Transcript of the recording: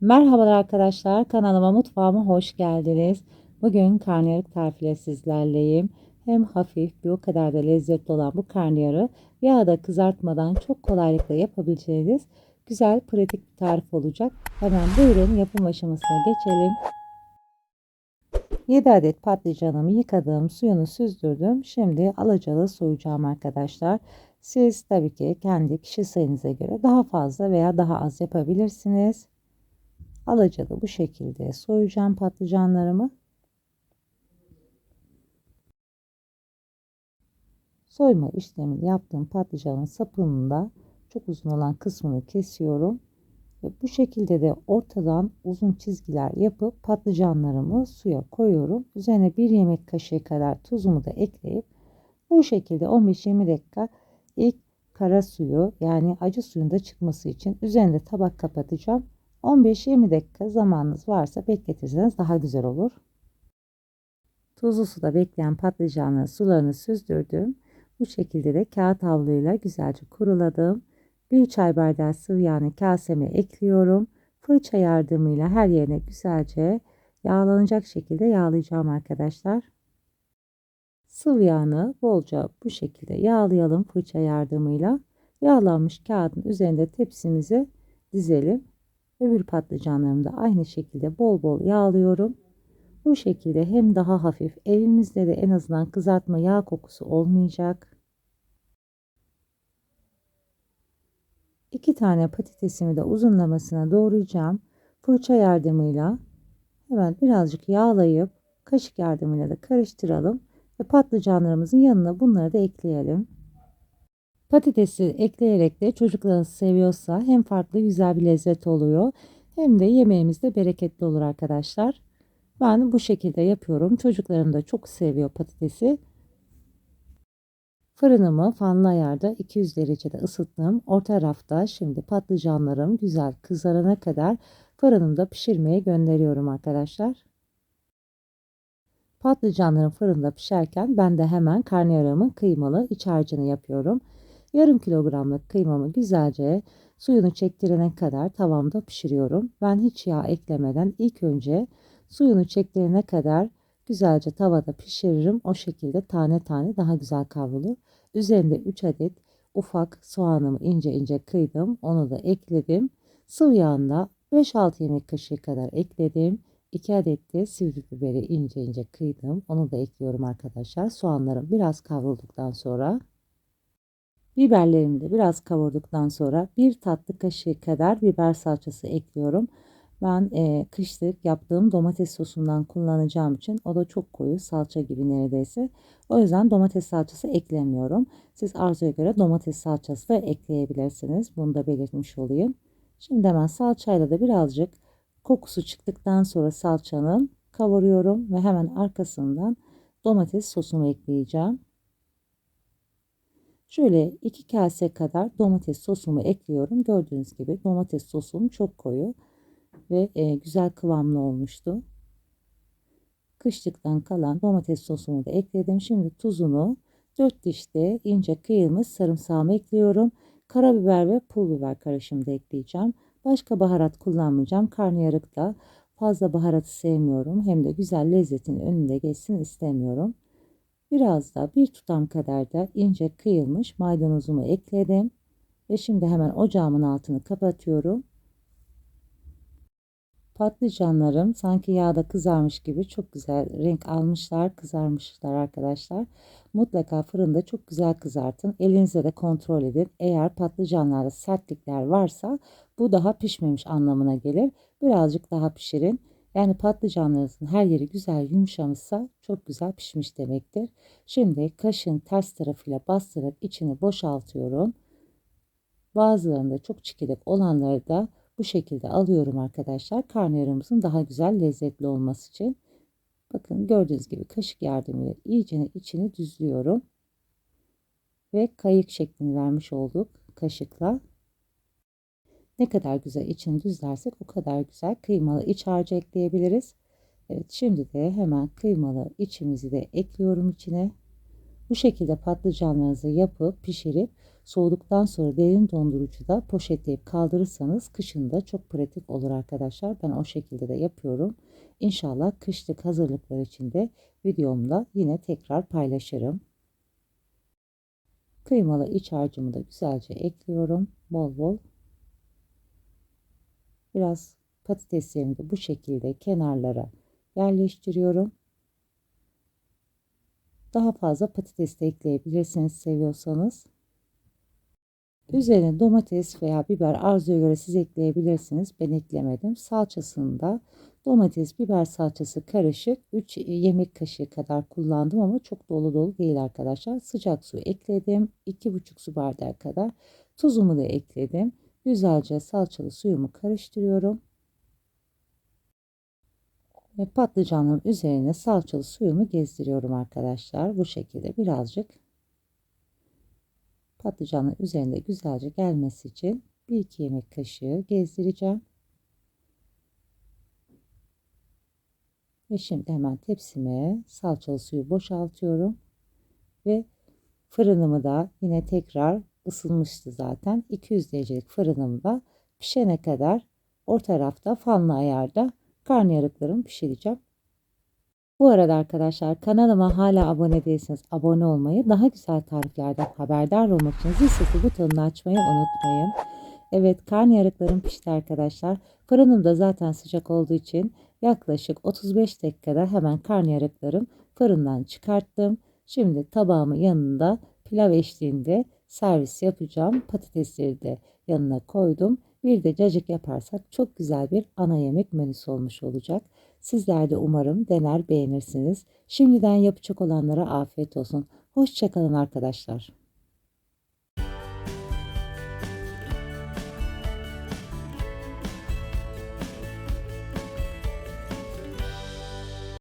Merhabalar arkadaşlar kanalıma mutfağıma hoş geldiniz. Bugün karnıyarık tarifiyle sizlerleyim. Hem hafif bir o kadar da lezzetli olan bu karnıyarı yağda kızartmadan çok kolaylıkla yapabileceğiniz güzel pratik bir tarif olacak. Hemen buyurun yapım aşamasına geçelim. 7 adet patlıcanımı yıkadım, suyunu süzdürdüm. Şimdi alacalı soyacağım arkadaşlar. Siz tabii ki kendi kişi sayınıza göre daha fazla veya daha az yapabilirsiniz. Alacalı bu şekilde soyacağım patlıcanlarımı. Soyma işlemini yaptığım patlıcanın sapının da çok uzun olan kısmını kesiyorum. Ve bu şekilde de ortadan uzun çizgiler yapıp patlıcanlarımı suya koyuyorum. Üzerine bir yemek kaşığı kadar tuzumu da ekleyip bu şekilde 15-20 dakika ilk kara suyu yani acı suyun da çıkması için üzerinde tabak kapatacağım. 15-20 dakika zamanınız varsa bekletirseniz daha güzel olur. Tuzlu suda bekleyen patlıcanların sularını süzdürdüm. Bu şekilde de kağıt havluyla güzelce kuruladım. Bir çay bardağı sıvı yağını kaseme ekliyorum. Fırça yardımıyla her yerine güzelce yağlanacak şekilde yağlayacağım arkadaşlar. Sıvı yağını bolca bu şekilde yağlayalım fırça yardımıyla. Yağlanmış kağıdın üzerinde tepsimizi dizelim. Öbür patlıcanlarımı da aynı şekilde bol bol yağlıyorum. Bu şekilde hem daha hafif evimizde de en azından kızartma yağ kokusu olmayacak. İki tane patatesimi de uzunlamasına doğrayacağım. Fırça yardımıyla hemen birazcık yağlayıp kaşık yardımıyla da karıştıralım. Ve patlıcanlarımızın yanına bunları da ekleyelim. Patatesi ekleyerek de çocuklarınız seviyorsa hem farklı güzel bir lezzet oluyor hem de yemeğimiz de bereketli olur arkadaşlar. Ben bu şekilde yapıyorum. Çocuklarım da çok seviyor patatesi. Fırınımı fanlı ayarda 200 derecede ısıttım. Orta rafta şimdi patlıcanlarım güzel kızarana kadar fırınımda pişirmeye gönderiyorum arkadaşlar. Patlıcanlarım fırında pişerken ben de hemen karnıyarığımın kıymalı iç harcını yapıyorum. Yarım kilogramlık kıymamı güzelce suyunu çektirene kadar tavamda pişiriyorum. Ben hiç yağ eklemeden ilk önce suyunu çektirene kadar güzelce tavada pişiririm. O şekilde tane tane daha güzel kavrulur. Üzerinde 3 adet ufak soğanımı ince ince kıydım. Onu da ekledim. Sıvı yağında 5-6 yemek kaşığı kadar ekledim. 2 adet de sivri biberi ince ince kıydım. Onu da ekliyorum arkadaşlar. Soğanlarım biraz kavrulduktan sonra biberlerimi de biraz kavurduktan sonra bir tatlı kaşığı kadar biber salçası ekliyorum. Ben e, kışlık yaptığım domates sosundan kullanacağım için o da çok koyu salça gibi neredeyse. O yüzden domates salçası eklemiyorum. Siz arzuya göre domates salçası da ekleyebilirsiniz. Bunu da belirtmiş olayım. Şimdi hemen salçayla da birazcık kokusu çıktıktan sonra salçanın kavuruyorum ve hemen arkasından domates sosumu ekleyeceğim. Şöyle iki kase kadar domates sosumu ekliyorum. Gördüğünüz gibi domates sosum çok koyu ve e, güzel kıvamlı olmuştu. Kışlıktan kalan domates sosumu da ekledim. Şimdi tuzunu 4 dişte ince kıyılmış sarımsağımı ekliyorum. Karabiber ve pul biber karışımı da ekleyeceğim. Başka baharat kullanmayacağım. Karnıyarıkta fazla baharatı sevmiyorum. Hem de güzel lezzetin önünde geçsin istemiyorum. Biraz da bir tutam kadar da ince kıyılmış maydanozumu ekledim. Ve şimdi hemen ocağımın altını kapatıyorum. Patlıcanlarım sanki yağda kızarmış gibi çok güzel renk almışlar, kızarmışlar arkadaşlar. Mutlaka fırında çok güzel kızartın. Elinizle de kontrol edin. Eğer patlıcanlarda sertlikler varsa bu daha pişmemiş anlamına gelir. Birazcık daha pişirin. Yani patlıcanlarınızın her yeri güzel yumuşamışsa çok güzel pişmiş demektir. Şimdi kaşın ters tarafıyla bastırıp içini boşaltıyorum. Bazılarında çok çikilik olanları da bu şekilde alıyorum arkadaşlar. Karnıyarımızın daha güzel lezzetli olması için. Bakın gördüğünüz gibi kaşık yardımıyla iyice içini düzlüyorum. Ve kayık şeklini vermiş olduk kaşıkla. Ne kadar güzel içini düzlersek o kadar güzel kıymalı iç harcı ekleyebiliriz. Evet şimdi de hemen kıymalı içimizi de ekliyorum içine. Bu şekilde patlıcanlarınızı yapıp pişirip soğuduktan sonra derin dondurucuda poşetleyip kaldırırsanız kışında çok pratik olur arkadaşlar. Ben o şekilde de yapıyorum. İnşallah kışlık hazırlıklar için de videomda yine tekrar paylaşırım. Kıymalı iç harcımı da güzelce ekliyorum. Bol bol. Biraz patateslerimi de bu şekilde kenarlara yerleştiriyorum. Daha fazla patates de ekleyebilirsiniz seviyorsanız. Üzerine domates veya biber arzuya göre siz ekleyebilirsiniz. Ben eklemedim. Salçasında domates, biber salçası karışık 3 yemek kaşığı kadar kullandım ama çok dolu dolu değil arkadaşlar. Sıcak su ekledim. 2,5 su bardağı kadar tuzumu da ekledim. Güzelce salçalı suyumu karıştırıyorum. Ve patlıcanın üzerine salçalı suyumu gezdiriyorum arkadaşlar. Bu şekilde birazcık patlıcanın üzerinde güzelce gelmesi için 1-2 yemek kaşığı gezdireceğim. Ve şimdi hemen tepsime salçalı suyu boşaltıyorum. Ve fırınımı da yine tekrar ısınmıştı zaten. 200 derecelik fırınımda pişene kadar orta rafta fanlı ayarda karnıyarıklarımı pişireceğim. Bu arada arkadaşlar kanalıma hala abone değilseniz abone olmayı, daha güzel tariflerden haberdar olmak için zil sesi butonunu açmayı unutmayın. Evet karnıyarıklarım pişti arkadaşlar. Fırınım da zaten sıcak olduğu için yaklaşık 35 dakikada hemen karnıyarıklarım fırından çıkarttım. Şimdi tabağımın yanında pilav eşliğinde servis yapacağım. Patatesleri de yanına koydum. Bir de cacık yaparsak çok güzel bir ana yemek menüsü olmuş olacak. Sizler de umarım dener beğenirsiniz. Şimdiden yapacak olanlara afiyet olsun. Hoşçakalın arkadaşlar.